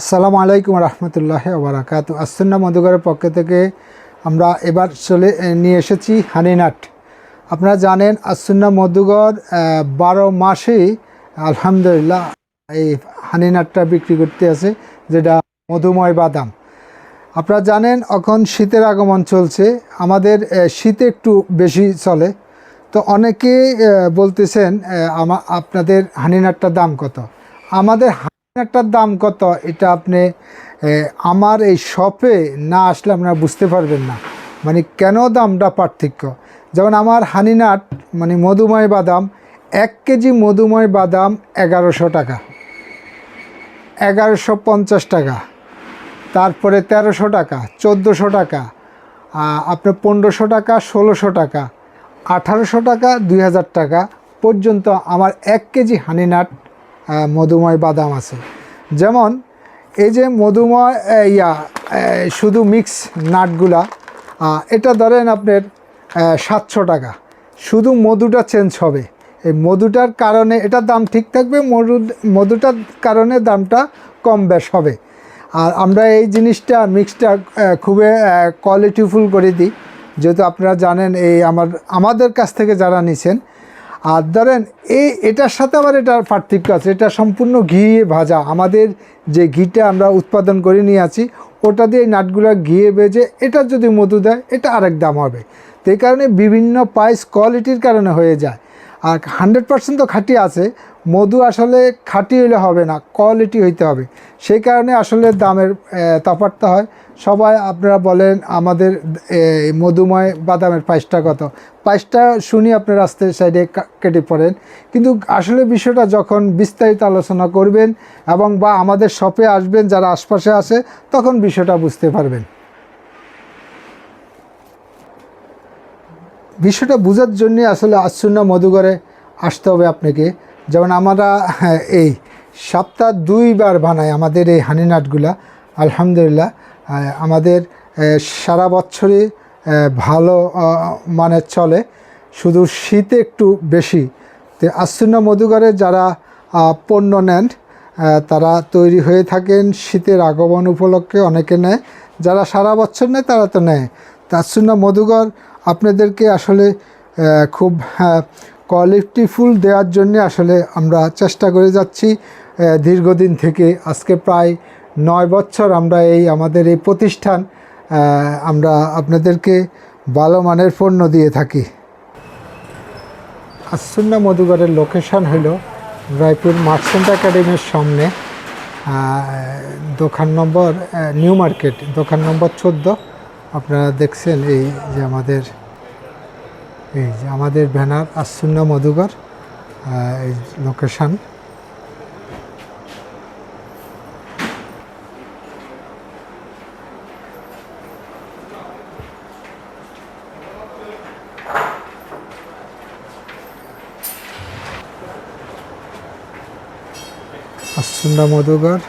আসসালামু আলাইকুম রহমতুল্লাহ ওবরাকাত আসন্না মধুকরের পক্ষ থেকে আমরা এবার চলে নিয়ে এসেছি হানিনাট। আপনারা জানেন আসন্না মধুকর আহ, বারো মাসেই আলহামদুলিল্লাহ এই হানিনাটটা বিক্রি করতে আছে যেটা মধুময় বাদাম। আপনারা জানেন এখন শীতের আগমন চলছে আমাদের শীতে একটু বেশি চলে। তো অনেকে বলতেছেন আমা আপনাদের হানিনাটটার দাম কত? আমাদের হানিনাটটার দাম কত? এটা আপনি আমার এই শপে না আসলে আপনারা বুঝতে পারবেন না। মানে কেন দামটা পার্থক্য? যেমন আমার হানিনাট মানে মধুময় বাদাম, এক কেজি মধুময় বাদাম এগারোশো টাকা। এগারোশো পঞ্চাশ টাকা। তারপরে তেরোশো টাকা, চোদ্দোশো টাকা। আপনার পনেরোশো টাকা, ষোলোশো টাকা। আঠারোশো টাকা, দুই হাজার টাকা। পর্যন্ত আমার এক কেজি হানিনাট মধুময় বাদাম আছে। যেমন এই যে মধুময় ইয়া শুধু মিক্স নাটগুলা এটা ধরেন আপনার সাতশো টাকা। শুধু মধুটা চেঞ্জ হবে। এই মধুটার কারণে এটার দাম ঠিক থাকবে, মধু, মধুটার কারণে দামটা কম বেশ হবে। আর আমরা এই জিনিসটা মিক্সটা খুবই কোয়ালিটিফুল করে দিই। যেহেতু আপনারা জানেন, এই আমার, আমাদের কাছ থেকে যারা নিছেন আর ধরেন এই এটার সাথে আবার এটার পার্থক্য আছে এটা সম্পূর্ণ ঘি ভাজা। আমাদের যে ঘিটা আমরা উৎপাদন করে নিয়ে আছি ওটা দিয়ে নাটগুলো ঘিয়ে বেজে এটা যদি মধু দেয় এটা আরেক দাম হবে। তো এই কারণে বিভিন্ন প্রাইস কোয়ালিটির কারণে হয়ে যায়। আর হান্ড্রেড পার্সেন্ট তো খাঁটি আছে মধু আসলে খাঁটি হলে হবে না কোয়ালিটি হইতে হবে। সেই কারণে আসলে দামের আহ, তফাৎটা হয়। সবাই আপনারা বলেন আমাদের মধুময় বাদামের প্রাইসটা কত। প্রাইসটা শুনি আপনার রাস্তার সাইডে কেটে পড়েন। কিন্তু আসলে বিষয়টা যখন বিস্তারিত আলোচনা করবেন এবং বা আমাদের শপে আসবেন যারা আশপাশে আছে তখন বিষয়টা বুঝতে পারবেন। বিষয়টা বোঝার জন্যে আসলে আসুন্না মধুঘরে আসতে হবে আপনাকে। যেমন আমরা হ্যাঁ, এই সপ্তাহ দুইবার বানাই আমাদের এই হানিনাটগুলা আলহামদুলিল্লাহ। আমাদের সারা বছরই আহ, ভালো মানে চলে। শুধু শীতে একটু বেশি। তো আসুন্না মধুঘরে যারা পণ্য নেন তারা তৈরি হয়ে থাকেন শীতের আগমন উপলক্ষে অনেকে নেয়। যারা সারা বছর নেয় তারা তো নেয়। তাসুন্না মধুকর আপনাদেরকে আসলে খুব কোয়ালিটিফুল দেওয়ার জন্য আসলে আমরা চেষ্টা করে যাচ্ছি দীর্ঘদিন থেকে। আজকে প্রায় নয় বছর আমরা এই আমাদের এই প্রতিষ্ঠান আমরা আপনাদেরকে ভালো মানের পণ্য দিয়ে থাকি। আসুন্না মধুগড়ের লোকেশান হলো রায়পুর মার্চেন্ট একাডেমির সামনে দোকান নম্বর নিউ মার্কেট দোকান নম্বর চোদ্দ। আপনারা দেখছেন এই যে আমাদের এই যে আমাদের ব্যানার আসুন্না মধুগর আহ, এই লোকেশন আসুন্না মধুগর